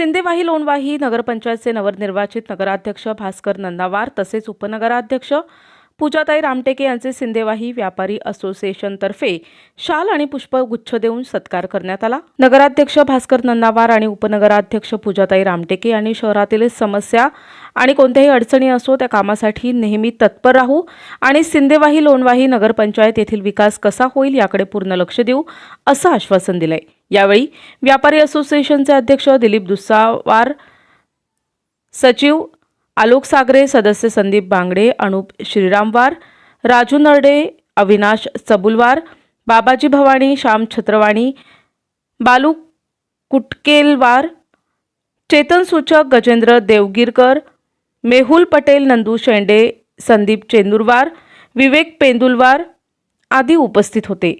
सिंदेवाही लोणवाही नगरपंचायतचे नवनिर्वाचित नगराध्यक्ष भास्कर नंदावार तसेच उपनगराध्यक्ष पूजाताई रामटेके यांचे सिंदेवाही व्यापारी असोसिएशनतर्फे शाल आणि पुष्पगुच्छ देऊन सत्कार करण्यात आला. नगराध्यक्ष भास्कर नंदावार आणि उपनगराध्यक्ष पूजाताई रामटेके यांनी शहरातील समस्या आणि कोणत्याही अडचणी असो त्या कामासाठी नेहमी तत्पर राहू आणि सिंदेवाही लोणवाही नगरपंचायत येथील विकास कसा होईल याकडे पूर्ण लक्ष देऊ असं आश्वासन दिलंय. यावेळी व्यापारी असोसिएशनचे अध्यक्ष दिलीप दुस्सावार सचिव आलोक सागरे सदस्य संदीप बांगडे अनुप श्रीरामवार राजू नरडे अविनाश चबुलवार बाबाजी भवानी श्याम छत्रवाणी बालू कुटकेलवार चेतन सूचक गजेंद्र देवगिरकर मेहुल पटेल नंदू शेंडे संदीप चेंदुरवार विवेक पेंदुलवार आदी उपस्थित होते.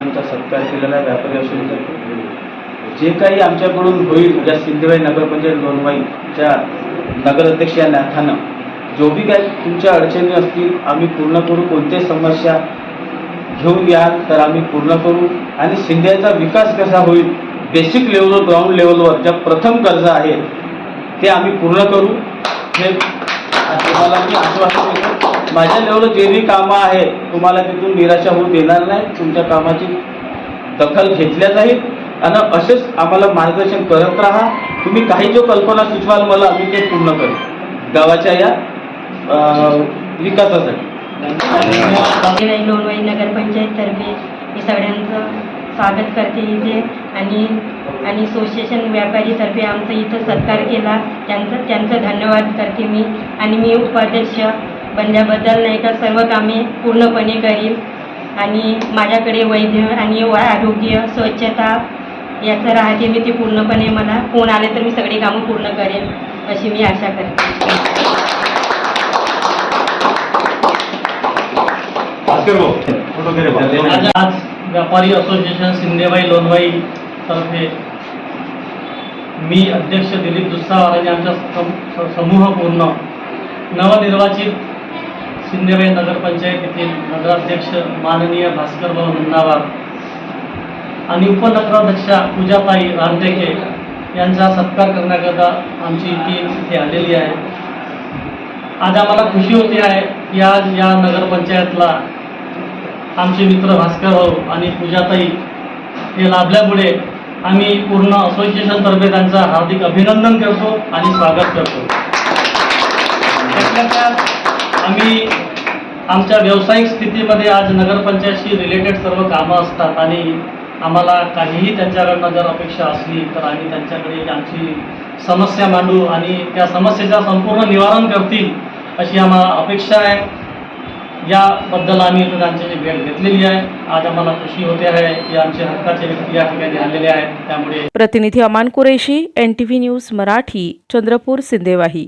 आमचा सत्कार केलेला आहे व्यापारी असोसिएशनतर्फे जे काही आमच्याकडून होईल ज्या सिंधुबाई नगरपंचायत म्हणजे लोणवाईच्या नगराध्यक्ष या नाथानं जो बी काय तुमच्या अडचणी असतील आम्ही पूर्ण करू कोणत्याही समस्या घेऊन याल तर आम्ही पूर्ण करू. आणि सिंधियाचा विकास कसा होईल बेसिक लेवलवर ग्राउंड लेवलवर ज्या प्रथम गरजा आहेत ते आम्ही पूर्ण करू. हे तुम्हाला मी आश्वासन देतो. माझ्या लेवलवर जे बी कामं आहेत तुम्हाला तिथून निराशा होऊ देणार नाही. तुमच्या कामाची दखल घेतल्या जाईल. आणि असेच आम्हाला मार्गदर्शन करत राहा. तुम्ही काही जो कल्पना सुचवाल मला मी ते पूर्ण करेन. गावाच्या या विकासासाठी. लोणवाई नगरपंचायततर्फे मी सगळ्यांचं स्वागत करते इथे. आणि आणि असोसिएशन व्यापारीतर्फे आमचं इथं सत्कार केला. त्यांचं त्यांचं धन्यवाद करते मी. आणि मी उपाध्यक्ष बनल्याबद्दल नाही का सर्व कामे पूर्णपणे करीन. आणि माझ्याकडे वैद्य आणि आरोग्य स्वच्छता याचं राहते मी ते पूर्णपणे मला फोन आले तर मी सगळी कामं पूर्ण करेन अशी मी आशा करते. आज आज व्यापारी असोसिएशन सिंधेबाई लोणवाई तर्फे मी अध्यक्ष दिलीप दुस्सावार आणि आमच्या सम- समूह पूर्ण नवनिर्वाचित सिंधेबाई नगरपंचायतीतील नगराध्यक्ष माननीय भास्करभाऊ नंदावार आणि उपनगराध्यक्षा पूजाताई रामटेके यांचा सत्कार करण्याकरता आमची टीम इथे आलेली आहे. आज आम्हाला खुशी होती आहे की आज या नगरपंचायतला आमचे मित्र भास्कर भाऊ आणि पूजाताई हे लाभल्यामुळे आम्ही पूर्ण असोसिएशनतर्फे त्यांचं हार्दिक अभिनंदन करतो आणि स्वागत करतो. आम्ही आमच्या व्यावसायिक स्थितीमध्ये आज नगरपंचायतशी रिलेटेड सर्व कामं असतात आणि आम्हाला काहीही त्यांच्याकडनं जर अपेक्षा असली तर आम्ही त्यांच्याकडे आमची समस्या मांडू आणि त्या समस्येचा संपूर्ण निवारण करतील अशी आम्हाला अपेक्षा आहे. याबद्दल आम्ही इथं भेट घेतलेली आहे. आज आम्हाला खुशी होते आहे. की आमचे हक्काचे व्यक्ती या ठिकाणी आलेले आहेत. त्यामुळे प्रतिनिधी Aman Qureshi N T V news Marathi Chandrapur Sindewahi.